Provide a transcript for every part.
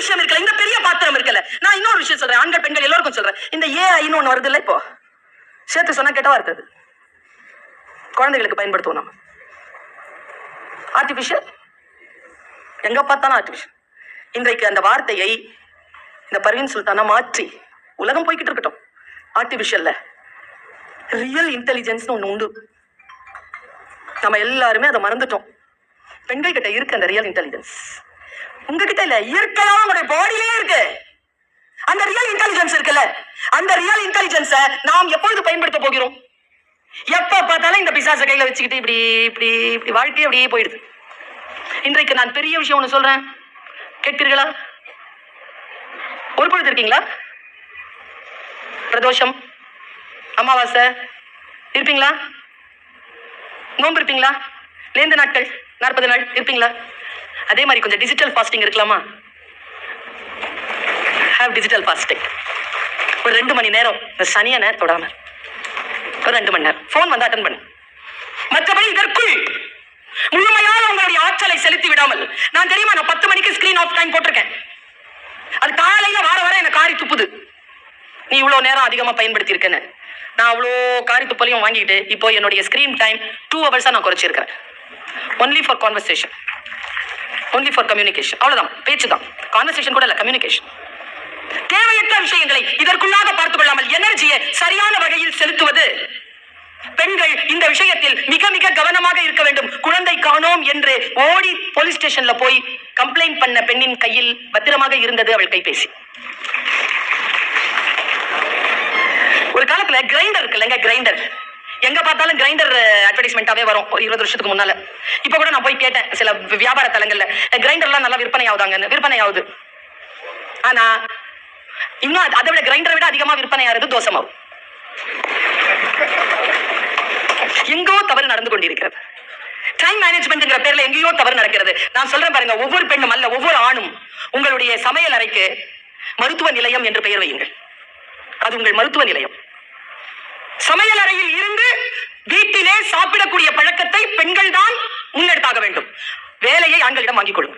விஷயம் இருக்கல இந்த பெரிய பாத்திரம் இருக்கல. நான் இன்னொரு விஷயம் சொல்றேன் ஆண்கள் பெண்கள் எல்லாருக்கும் சொல்றேன். இந்த ஏஐன்னு ஒன்று வருது இல்லை இப்போ? சேர்த்து சொன்னா கெட்டவா இருக்குது குழந்தைகளுக்கு பயன்படுத்துவோம் நம்ம. ஆர்டிபிஷியல் எங்க பார்த்தாலும் ஆர்டிபிஷியல் இன்றைக்கு அந்த வார்த்தையை இந்த பர்வீன் சுல்தானா மாற்றி உலகம் போய்கிட்டு இருக்கட்டும். ஆர்டிபிஷியல்ல ரியல் இன்டெலிஜென்ஸ்னு ஒன்று உண்டு. நம்ம எல்லாருமே அதை மறந்துட்டோம். பெண்கள் கிட்ட இருக்கு அந்த ரியல் இன்டெலிஜென்ஸ் உங்ககிட்ட இல்ல இயற்கையா உங்களுடைய பாடியிலே இருக்கு. அந்த ரியல் இன்டெலிஜென்ஸ் இருக்குல்ல அந்த ரியல் இன்டெலிஜென்ஸ நாம் எப்பொழுது பயன்படுத்த போகிறோம்? எப்ப பார்த்தாலும் இந்த பிசாச கையில வச்சுக்கிட்டு இப்படி இப்படி இப்படி வாழ்க்கையே அப்படியே போயிடுது. இன்றைக்கு நான் பெரிய விஷயம் ஒண்ணு சொல்றேன். கேட்பீர்களா? ஒரு பொழுது இருக்கீங்களா? பிரதோஷம் அமாவாசை இருப்பீங்களா? நோம்பு இருப்பீங்களா? லேந்து நாட்கள் நாற்பது நாள் இருப்பீங்களா? அதே மாதிரி கொஞ்சம் டிஜிட்டல் ஃபாஸ்டிங் இருக்கலாமா? ஹேவ் டிஜிட்டல் ஃபாஸ்டிங் ஒரு ரெண்டு மணி நேரம் இந்த சனியை நேரம் தொடாம. ஒரு ரெண்டு மணி நேரம். ஃபோன் வந்து அட்டன் பண்ணு. மற்றபடி இதற்குள் முழுமையாக உங்களுடைய ஆற்றலை செலுத்தி விடாமல். நான் தெரியுமா நான் பத்து மணிக்கு ஸ்கிரீன் ஆஃப் டைம் போட்டிருக்கேன். அது காலையில வார வர எனக்கு காரி துப்புது. நீ இவ்வளோ நேரம் அதிகமாக பயன்படுத்தி இருக்கேன்னு நான் அவ்வளோ காரி துப்பலையும் வாங்கிட்டு இப்போ என்னுடைய ஸ்கிரீன் டைம் டூ ஹவர்ஸாக நான் குறைச்சிருக்கிறேன். Only for conversation only for communication அவ்வளவுதான். பேச்சு தான் கான்வர்சேஷன் கூட இல்ல கம்யூனிகேஷன் தேவையற்ற விஷயங்களை இதற்குள்ளாக பார்த்துக் கொள்ளாமல் எனர்ஜியை சரியான வகையில் செலுத்துவது. பெண்கள் இந்த விஷயத்தில் மிக மிக கவனமாக இருக்க வேண்டும். குழந்தை காணோம் என்று ஓடி போலீஸ் ஸ்டேஷன்ல போய் கம்ப்ளைண்ட் பண்ண பெண்ணின் கையில் பத்திரமாக இருந்தது அவள் கைபேசி. ஒரு காலத்துல கிரைண்டர் இருக்குல்லங்க கிரைண்டர் எங்க பார்த்தாலும் கிரைண்டர் அட்வர்டைஸ்மெண்ட்டாவே eh, வரும். ஒரு இருபது வருஷத்துக்கு முன்னால. இப்ப கூட நான் போய் கேட்டேன் சில வியாபார தலங்கள்ல கிரைண்டர்லாம் நல்லா விற்பனை ஆகுதாங்க விற்பனை ஆகுது ஆனா இன்னும் அது- அதை விட கிரைண்டரை விட அதிகமா விற்பனை ஆகுறது தோசை மாவு எங்கோ தவறு நடந்து கொண்டிருக்கிறது. டைம் மேனேஜ்மெண்ட்ங்கிற பேர்ல எங்கேயோ தவறு நடக்கிறது. நான் சொல்றேன் பாருங்க ஒவ்வொரு பெண்ணும் அல்ல ஒவ்வொரு ஆணும் உங்களுடைய சமையல் அறைக்கு மருத்துவ நிலையம் என்று பெயர் வையுங்கள். அது உங்கள் மருத்துவ நிலையம். சமையல் அறையில் இருந்து வீட்டிலே சாப்பிடக்கூடிய பழக்கத்தை பெண்கள் தான் முன்னெடுத்தாக வேண்டும். வேலையை ஆண்களிடம் வாங்கிக் கொள்ளும்.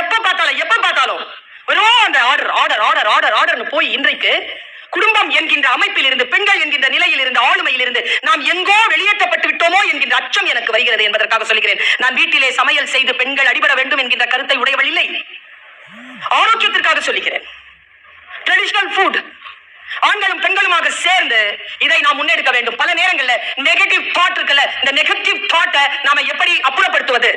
எப்ப பார்த்தாலும் எப்ப பார்த்தாலும் வெறும் அந்த ஆர்டர் ஆர்டர் ஆர்டர் ஆர்டர் ஆர்டர்னு போய் இன்றைக்கு குடும்பம் என்கின்ற அமைப்பில் இருந்து பெண்கள் என்கின்ற நிலையில் இருந்து ஆளுமையில் இருந்து நாம் எங்கோ வெளியேற்றப்பட்டு விட்டோமோ என்கின்ற அச்சம் எனக்கு வருகிறது என்பதற்காக சொல்கிறேன் நான் வீட்டிலே சமையல் செய்து பெண்கள் அடிபட வேண்டும் என்கின்ற கருத்தை உடையவள் இல்லை. ஆரோக்கியத்திற்காக சொல்லுகிறேன். ட்ரெடிஷனல் ஃபுட் ஆண்களும் பெண்களுமாக சேர்ந்து இதை நாம் முன்னெடுக்க வேண்டும். பல நேரங்களில் நெகட்டிவ் தாட் இருக்குல்ல இந்த நெகட்டிவ் தாட்டை நாம எப்படி அப்புறப்படுத்துவது?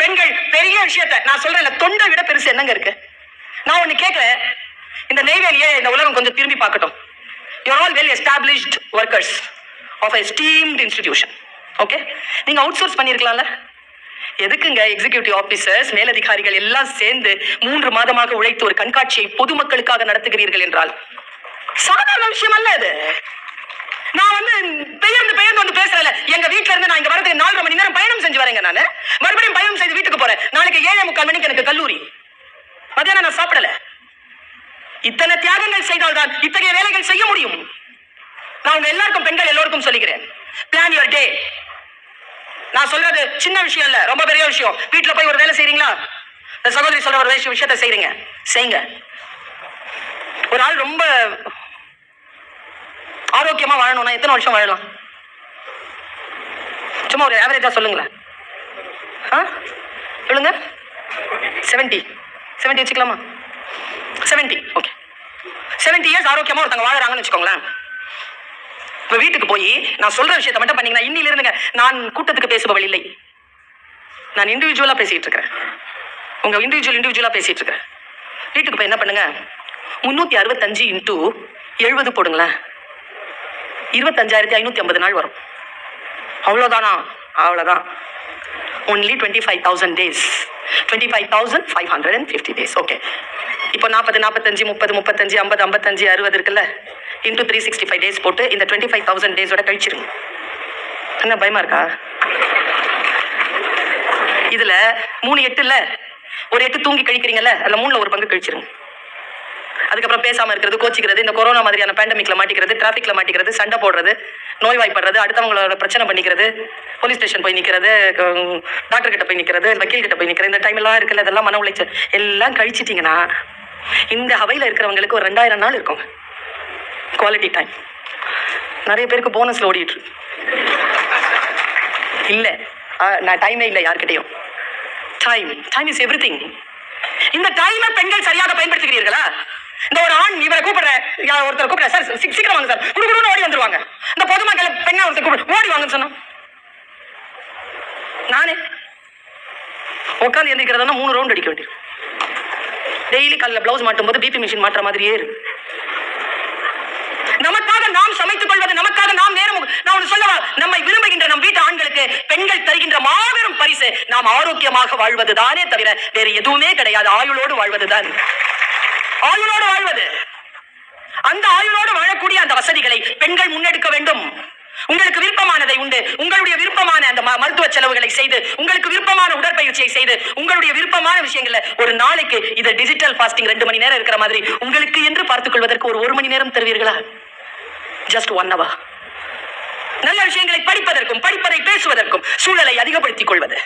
பெண்கள் பெரிய விஷயத்தை நான் சொல்றேன்ல தொண்டை விட பெருசு என்னங்க இருக்கு? நான் ஒண்ணு கேட்கல இந்த நெய்வேலியே இந்த உலகம் கொஞ்சம் திரும்பி பார்க்கட்டும். You are all well established workers of esteemed institution okay நீங்க அவுட் சோர்ஸ் பண்ணிருக்கலாம்ல? எதுக்குங்க எக்ஸிகியூட்டிவ் ஆபீசர்ஸ் மேலதிகாரிகள் எல்லாம் சேர்ந்து மூன்று மாதமாக உழைத்து ஒரு கண்காட்சியை பொதுமக்களுக்காக நடத்துகிறீர்கள் என்றால்? சாதாரண விஷயம் அல்ல அது நான் வந்து பெயர்ந்து பெயர்ந்து வந்து பேசுறல எங்க வீட்ல இருந்து நான் இங்க வரதுக்கு நாலரை மணி நேரம் பயணம் செஞ்சு வரேங்க நானு. மறுபடியும் பயணம் செய்து வீட்டுக்கு போறேன். நாளைக்கு ஏழே முக்கால் மணிக்கு எனக்கு கல்லூரி. மத்தியானம் நான் சாப்பிடல. இத்தனை தியாகங்கள் செய்தால்தான் இத்தகைய வேலைகள் செய்ய முடியும். நான் உங்க எல்லாருக்கும் பெண்கள் எல்லோருக்கும் சொல்லிக்கிறேன். பிளான் யுவர் டே நான் சொல்றது சின்ன விஷயம் இல்ல ரொம்ப பெரிய விஷயம். வீட்டுல போய் ஒரு வேலை செய்றீங்களா? சகோதரி சொல்ற ஒரு விஷயம் விஷயத்தை செய்றீங்க. செய்யுங்க ஒரு ஆள் ரொம்ப ஆரோக்கியமா வாழணும்னா எத்தனை வருஷம் வாழலாம்? சும்மா ஒரு ஆவரேஜா சொல்லுங்களேன். ஆ? சொல்லுங்க. செவன்டி செவன்டி வச்சுக்கலாமா? செவன்டி ஓகே செவன்டி இயர்ஸ் ஆரோக்கியமா ஒருத்தங்க வாழறாங்கன்னு வச்சுக்கோங்களேன். இப்ப வீட்டுக்கு போய் நான் சொல்ற விஷயத்தை மட்டும் பண்ணீங்கன்னா இன்னில இருந்துங்க நான் கூட்டத்துக்கு பேசுபவள் இல்லை. நான் இண்டிவிஜுவலா பேசிட்டு இருக்கிறேன். உங்க இண்டிவிஜுவல் இண்டிவிஜுவலா பேசிட்டு இருக்கிறேன். வீட்டுக்கு போய் என்ன பண்ணுங்க? முன்னூத்தி அறுபத்தஞ்சு இன்டூ எழுபது போடுங்களேன். இருபத்தஞ்சாயிரத்தி ஐநூத்தி ஐம்பது நாள் வரும். அவ்வளோதானா அவ்வளோதான் only twenty five thousand days twenty five thousand five hundred and fifty days okay இப்போ நாற்பது நாற்பத்தஞ்சு முப்பது முப்பத்தஞ்சு ஐம்பது ஐம்பத்தஞ்சு அறுபது இருக்குல்ல? Into three sixty five days போட்டு இந்த டுவெண்ட்டி ஃபைவ் தௌசண்ட் டேஸோட கழிச்சிருங்க. என்ன பயமா இருக்கா? இதில் மூணு எட்டு இல்லை ஒரு எட்டு தூங்கி கழிக்கிறீங்கல்ல? அதில் மூணில் ஒரு பங்கு கழிச்சிருங்க. அதுக்கப்புறம் பேசாமல் இருக்கிறது கோச்சிக்கிறது இந்த கொரோனா மாதிரியான பேண்டமிக்ல மாட்டிக்கிறது டிராஃபிக்ல மாட்டிக்கிறது சண்டை போடுறது நோய்வாய்ப்படுறது அடுத்தவங்களோட பிரச்சனை பண்ணிக்கிறது போலீஸ் ஸ்டேஷன் போய் நிற்கிறது டாக்டர் கிட்ட போய் நிற்கிறது வக்கீல் கிட்ட போய் நிற்கிறது இந்த டைம் எல்லாம் இருக்குல்ல இதெல்லாம் மன உளைச்சல். எல்லாம் கழிச்சிட்டீங்கன்னா இந்த ஹவையில் இருக்கிறவங்களுக்கு ஒரு ரெண்டாயிரம் நாள் இருக்கும். குவாலிட்டி டைம் நிறைய பேருக்கு போனஸ்ல ஓடிட்டு இல்லை. ஆ, நான் டைமே இல்லை யார்கிட்டையும். டைம் டைம் இஸ் எவ்ரி இந்த டைமை பெண்கள் சரியாக பயன்படுத்துகிறீர்களா? இந்த ஒரு ஆண் இவரை கூப்பிடுற ஒருத்தர் கூப்பிடுற சார் சீக்கிரம் வாங்க சார். குடுகுடுன்னு ஓடி வந்துருவாங்க. இந்த பொதுமக்கள் பெண்ணை ஒருத்தர் கூப்பிடு ஓடி வாங்கன்னு சொன்னோம் நானே உட்காந்து எந்திரிக்கிறதா மூணு ரவுண்ட் அடிக்க வேண்டியது டெய்லி காலையில் பிளவுஸ் மாட்டும் போது பிபி மிஷின் மாற்ற மாதிரியே இருக்கு. நமக்காக நாம் சமைத்துக் கொள்வது நமக்காக நாம் நேரம் நான் ஒன்று சொல்லவா? நம்மை விரும்புகின்ற நம் வீட்டு ஆண்களுக்கு பெண்கள் தருகின்ற மாபெரும் பரிசு நாம் ஆரோக்கியமாக வாழ்வதுதானே தவிர வேறு எதுவுமே கிடையாது. ஆயுளோடு வாழ்வதுதான். ஆயுளோடு வாழ்வது. அந்த ஆயுளோடு வாழக்கூடிய அந்த வசதிகளை பெண்கள் முன்னெடுக்க வேண்டும். உங்களுக்கு விருப்பமானதை உண்டு. உங்களுடைய விருப்பமான அந்த ம- மருத்துவ செலவுகளை செய்து உங்களுக்கு விருப்பமான உடற்பயிற்சியை செய்து உங்களுடைய விருப்பமான விஷயங்களை ஒரு நாளைக்கு இது டிஜிட்டல் ஃபாஸ்டிங் ரெண்டு மணி நேரம் இருக்கிற மாதிரி உங்களுக்கு என்று பார்த்துக் கொள்வதற்கு ஒரு ஒரு மணி நேரம் தருவீர்களா? ஜஸ்ட் ஒன் அவர் நல்ல விஷயங்களை படிப்பதற்கும் படிப்பதை பேசுவதற்கும் சூழலை அதிகப்படுத்திக் கொள்வது.